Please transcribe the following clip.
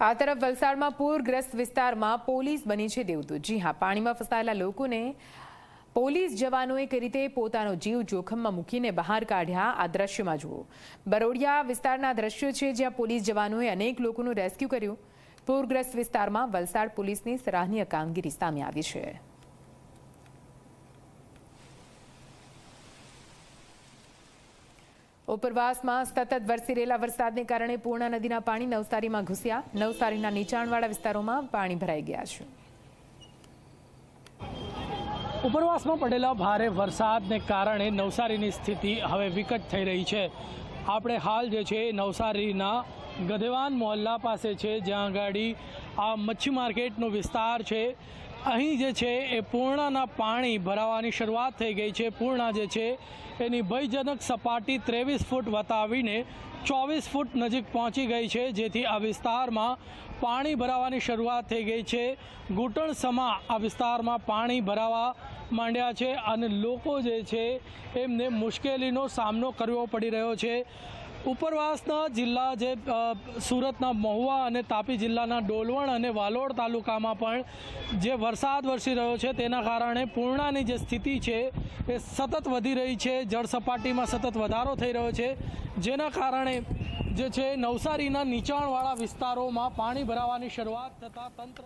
આ તરફ વલસાડમાં પૂરગ્રસ્ત વિસ્તારમાં પોલીસ બની છે દેવદૂત. જી હા, પાણીમાં ફસાયેલા લોકોને પોલીસ જવાનોએ કઈ રીતે પોતાનો જીવ જોખમમાં મૂકીને બહાર કાઢ્યા? આ દ્રશ્યમાં જુઓ. બરોડિયા વિસ્તારના દ્રશ્યો છે જ્યાં પોલીસ જવાનોએ અનેક લોકોનું રેસ્ક્યુ કર્યું. પૂરગ્રસ્ત વિસ્તારમાં વલસાડ પોલીસની સરાહનીય કામગીરી સામે આવી છે. ઉપરવાસમાં સતત વરસી રહેલા વરસાદને કારણે પૂર્ણા નદીના પાણી નવસારીમાં ઘૂસ્યા. નવસારીના નીચાણવાળા વિસ્તારોમાં પાણી ભરાઈ ગયા છે. ઉપરવાસમાં પડેલા ભારે વરસાદને કારણે નવસારીની સ્થિતિ હવે વિકટ થઈ રહી છે. આપણે હાલ જે છે નવસારીના ગધેવાન મોહલ્લા પાસે છે, જ્યાં આગળ આ મચ્છી માર્કેટનો વિસ્તાર છે. અહીં જે છે એ પૂર્ણાના પાણી ભરાવાની શરૂઆત થઈ ગઈ છે. પૂર્ણા જે છે એની ભયજનક સપાટી ત્રેવીસ ફૂટ વતાવીને ચોવીસ ફૂટ નજીક પહોંચી ગઈ છે. જેથી આ વિસ્તારમાં પાણી ભરાવાની શરૂઆત થઈ ગઈ છે. ઘૂંટણ સમા આ વિસ્તારમાં પાણી ભરાવા માંડ્યા છે અને લોકો જે છે એમને મુશ્કેલીનો સામનો કરવો પડી રહ્યો છે. ઉપરવાસના જિલ્લા જે સુરતના મહુવા અને તાપી જિલ્લાના ડોલવણ અને વાલોડ તાલુકામાં પણ જે વરસાદ વરસી રહ્યો છે તેના કારણે પૂર્ણાની જે સ્થિતિ છે એ સતત વધી રહી છે, જળ સપાટીમાં સતત વધારો થઈ રહ્યો છે, જેના કારણે જે છે નવસારીના નીચાણવાળા વિસ્તારોમાં પાણી ભરાવાની શરૂઆત થતાં તંત્ર